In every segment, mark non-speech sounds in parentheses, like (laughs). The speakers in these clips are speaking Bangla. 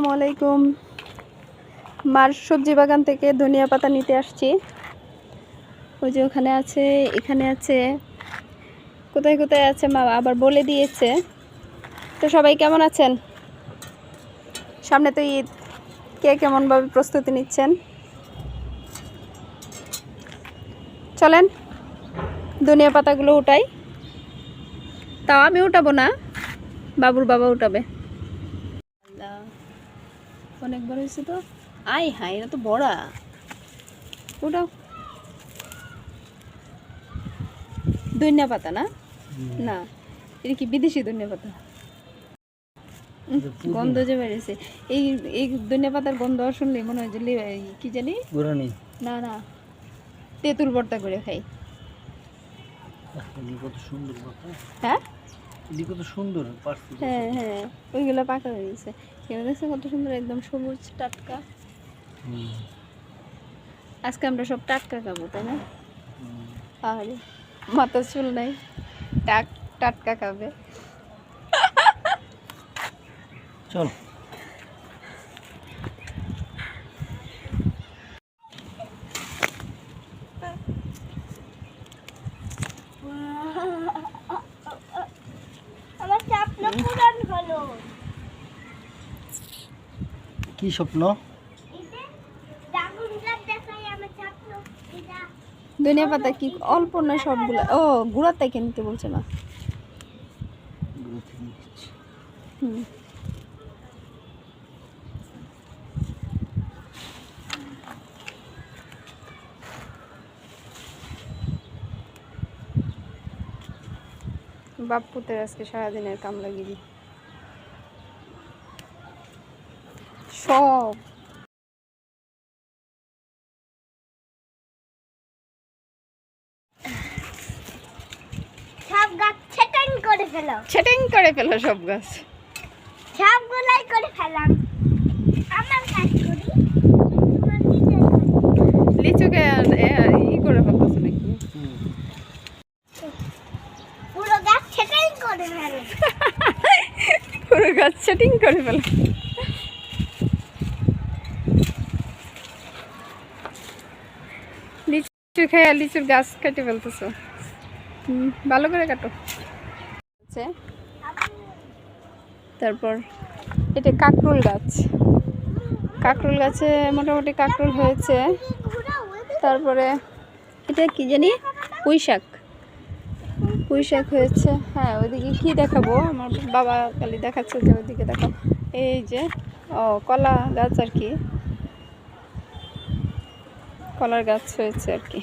আসসালামু আলাইকুম। মার সবজি বাগান থেকে ধনিয়া পাতা নিতে আসছি। ওই যে ওখানে আছে, এখানে আছে। কোথায় কোথায় আছে মা? আবার বলে দিয়েছে। তো সবাই কেমন আছেন? সামনে তো ঈদ। কে কেমনভাবে প্রস্তুতি নিচ্ছেন? চলেন, ধনিয়া পাতাগুলো উঠাই। তাও আমি উঠাবো না, বাবুর বাবা উঠাবে। অনেক বড় হয়েছে তো? আই হাই এটা তো বড়া। ওটাও। ধনিয়া পাতা না? না এটা কি বিদেশি ধনিয়া পাতা? গন্ধ যে বেড়েছে এই এই ধনিয়া পাতার গন্ধ শুনলে মনে হয় যে কি জানি? না না। তেঁতুল ভর্তা করে খাই। হ্যাঁ? এদিকে সুন্দর হ্যাঁ হ্যাঁ ওইগুলো পাকা হয়ে গেছে। এখানে কত সুন্দর একদম সবুজ টাটকা। আজকে আমরা সব টাটকা খাব তাই না? আর মাথা চুল নাই টাক টাটকা খাবে। চল। কি স্বপ্ন? এই যে ড্রাগন গাছ দেখাই আমার স্বপ্ন এটা ধনিয়া পাতা কি অল্প না সবগুলো? ও গুঁড়ার থেকে নিতে বলছে না। হুম। বাপুতের আজকে সারাদিনের কাম সব। সব গাছ ছেটাং করে ফেলো। ছেটিং করে ফেলো সব গাছ। সবগুলাই করে ফেলাম। আমার কাজ করি। লিচুকে ই করে ফেলতেছে নাকি? পুরো গাছ ছেটাং করে ফেলো। পুরো গাছ সেটিং করে ফেলো। লিচু খেয়ে লিচুর গাছ কেটে ফেলতেছো। ভালো করে কাটো। তারপর এটা কাকরুল গাছ। কাকরুল গাছে মোটামুটি কাকরুল হয়েছে। তারপরে এটা কি জানি? পুঁই শাক পুঁই শাক হয়েছে। হ্যাঁ ওইদিকে কি দেখাবো? আমার বাবা কালি দেখাচ্ছে, যে ওইদিকে দেখো এই যে, ও, কলা গাছ আর কি। কলার গাছ হয়েছে আর কি।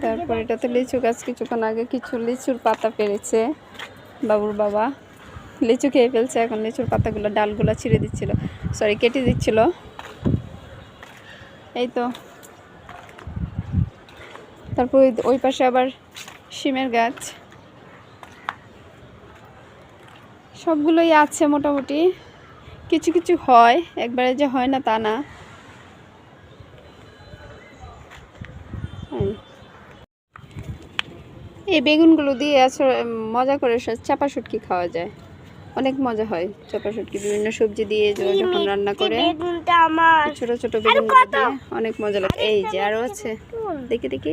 তারপর এটাতে লিচু গাছ কিছুক্ষণ আগে কিছু লিচুর পাতা পেরেছে বাবুর বাবা। লিচু খেয়ে ফেলছে এখন লিচুর পাতাগুলো ডালগুলো ছিঁড়ে দিচ্ছিল সরি কেটে দিচ্ছিল। এই তো। তারপর ওই- ওই পাশে আবার শিমের গাছ। সবগুলোই আছে মোটামুটি। কিছু কিছু হয় একবারে যে হয় না তা না। এই। বেগুনগুলো দিয়ে আসলে মজা করে চাপা শুটকি খাওয়া যায়। অনেক মজা হয় চাপা শুটকি বিভিন্ন সবজি দিয়ে যখন রান্না করে ছোট ছোট বেগুনগুলো দিয়ে অনেক মজা লাগে। এই যে আরও আছে। দেখি দেখি।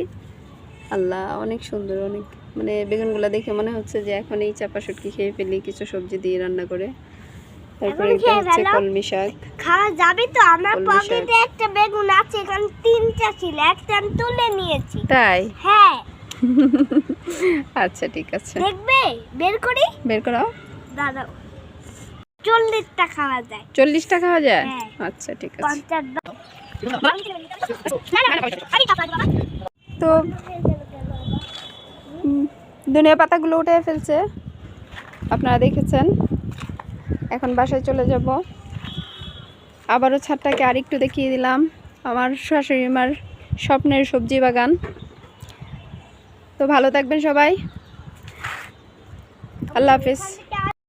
আল্লাহ অনেক সুন্দর অনেক মানে বেগুনগুলো দেখে মনে হচ্ছে যে এখন এই চাপা শুটকি খেয়ে ফেলি কিছু সবজি দিয়ে রান্না করে। তারপরে হচ্ছে কলমি শাক। খাওয়া যাবে তো? আমার পকেটে একটা বেগুন আছে এখানে তিনটা ছিল একটা আমি তুলে নিয়েছি। তাই? হ্যাঁ। (laughs) আচ্ছা ঠিক আছে। দেখবে? বের করি? বের করাও। দাদা চল্লিশটা খাওয়া যায়। চল্লিশ টাকা হয়ে যায়? হ্যাঁ। আচ্ছা ঠিক আছে। তো ধনিয়া পাতাগুলো উঠে ফেলছে। আপনারা দেখেছেন। এখন বাসায় চলে যাব। আবারও ছাদটাকে আরেকটু দেখিয়ে দিলাম। আমার শাশুড়ি মার স্বপ্নের সবজি বাগান। তো ভালো থাকবেন সবাই। আল্লাহ হাফিজ।